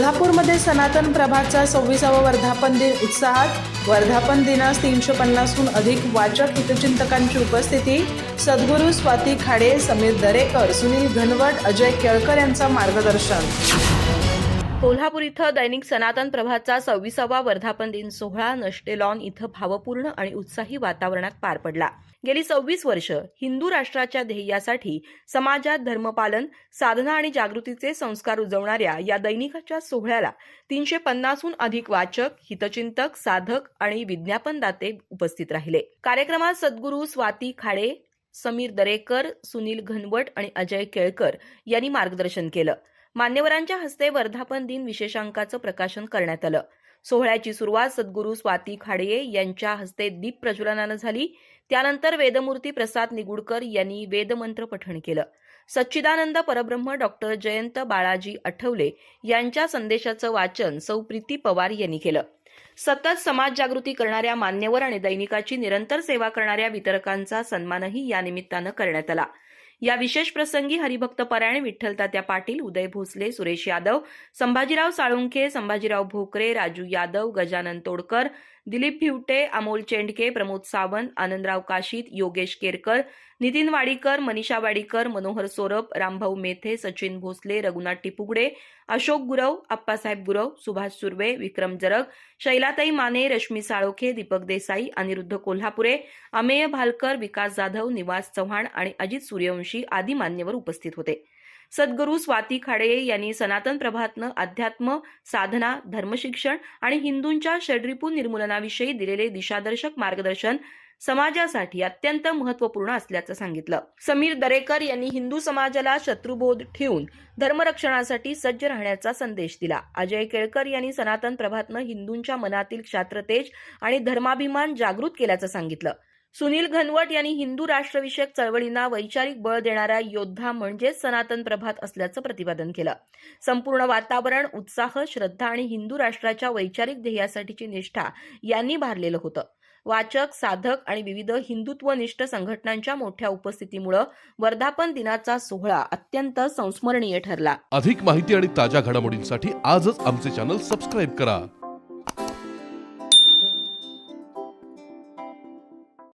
कोल्हापूरमध्ये सनातन प्रभातचा सव्वीसावा वर्धापन दिन उत्साहात. वर्धापन दिनास तीनशे पन्नासहून अधिक वाचक हितचिंतकांची उपस्थिती. सद्गुरू स्वाती खाडे समीर दरेकर सुनील घनवट अजय केळकर यांचा मार्गदर्शन. कोल्हापूर इथं दैनिक सनातन प्रभातचा सव्वीसावा वर्धापन दिन सोहळा नष्टेलॉन इथं भावपूर्ण आणि उत्साही वातावरणात पार पडला. गेली सव्वीस वर्ष हिंदू राष्ट्राच्या ध्येयासाठी समाजात धर्मपालन साधना आणि जागृतीचे संस्कार उजवणाऱ्या या दैनिकाच्या सोहळ्याला तीनशे पन्नासहून अधिक वाचक हितचिंतक साधक आणि विज्ञापनदाते उपस्थित राहिले. कार्यक्रमात सद्गुरू स्वाती खाडे समीर दरेकर सुनील घनवट आणि अजय केळकर यांनी मार्गदर्शन केलं. मान्यवरांच्या हस्ते वर्धापन दिन विशेषांकाचं प्रकाशन करण्यात आलं. सोहळ्याची सुरुवात सद्गुरू स्वाती खाडे यांच्या हस्ते दीप प्रज्वलनानं झाली. त्यानंतर वेदमूर्ती प्रसाद निगुडकर यांनी वेदमंत्र पठण केलं. सच्चिदानंद परब्रह्म डॉक्टर जयंत बाळाजी आठवले यांच्या संदेशाचं वाचन सौ प्रीती पवार यांनी केलं. सतत समाज जागृती करणाऱ्या मान्यवर आणि दैनिकाची निरंतर सेवा करणाऱ्या वितरकांचा सन्मानही या निमित्तानं करण्यात आला. या विशेष प्रसंगी हरिभक्त परायण विठ्ठल तात्या पाटील उदय भोसले सुरेश यादव संभाजीराव साळुंखे संभाजीराव भोकरे राजू यादव गजानन तोडकर दिलीप भिवटे अमोल चेंडके प्रमोद सावंत आनंदराव काशीत योगेश केरकर नितीन वाडीकर मनीषा वाडीकर मनोहर सोरप रामभाऊ मेथे सचिन भोसले रघुनाथ टिपुगडे अशोक गुरव अप्पासाहेब गुरव सुभाष सुर्वे विक्रम जरग शैलाताई माने रश्मी साळोखे दीपक देसाई अनिरुद्ध कोल्हापुरे अमेय भालकर विकास जाधव निवास चव्हाण आणि अजित सूर्यवंशी आदी मान्यवर उपस्थित होते. सद्गुरू स्वाती खाडे यांनी सनातन प्रभातनं अध्यात्म साधना धर्मशिक्षण आणि हिंदूंच्या षड्रिपू निर्मूलनाविषयी दिलेले दिशादर्शक मार्गदर्शन समाजासाठी अत्यंत महत्त्वपूर्ण असल्याचं सांगितलं. समीर दरेकर यांनी हिंदू समाजाला शत्रुबोध ठेवून धर्मरक्षणासाठी सज्ज राहण्याचा संदेश दिला. अजय केळकर यांनी सनातन प्रभातनं हिंदूंच्या मनातील क्षात्रतेज आणि धर्माभिमान जागृत केल्याचं सांगितलं. सुनील घनवट यांनी हिंदू राष्ट्रविषयक चळवळींना वैचारिक बळ देणारा योद्धा म्हणजेच सनातन प्रभात असल्याचं प्रतिपादन केलं. संपूर्ण वातावरण उत्साह श्रद्धा आणि हिंदू राष्ट्राच्या वैचारिक ध्येयासाठीची निष्ठा यांनी भारलेलं होतं. वाचक साधक आणि विविध हिंदुत्वनिष्ठ संघटनांच्या मोठ्या उपस्थितीमुळं वर्धापन दिनाचा सोहळा अत्यंत संस्मरणीय ठरला. अधिक माहिती आणि ताज्या घडामोडींसाठी आजच आमचे चॅनल सबस्क्राईब करा.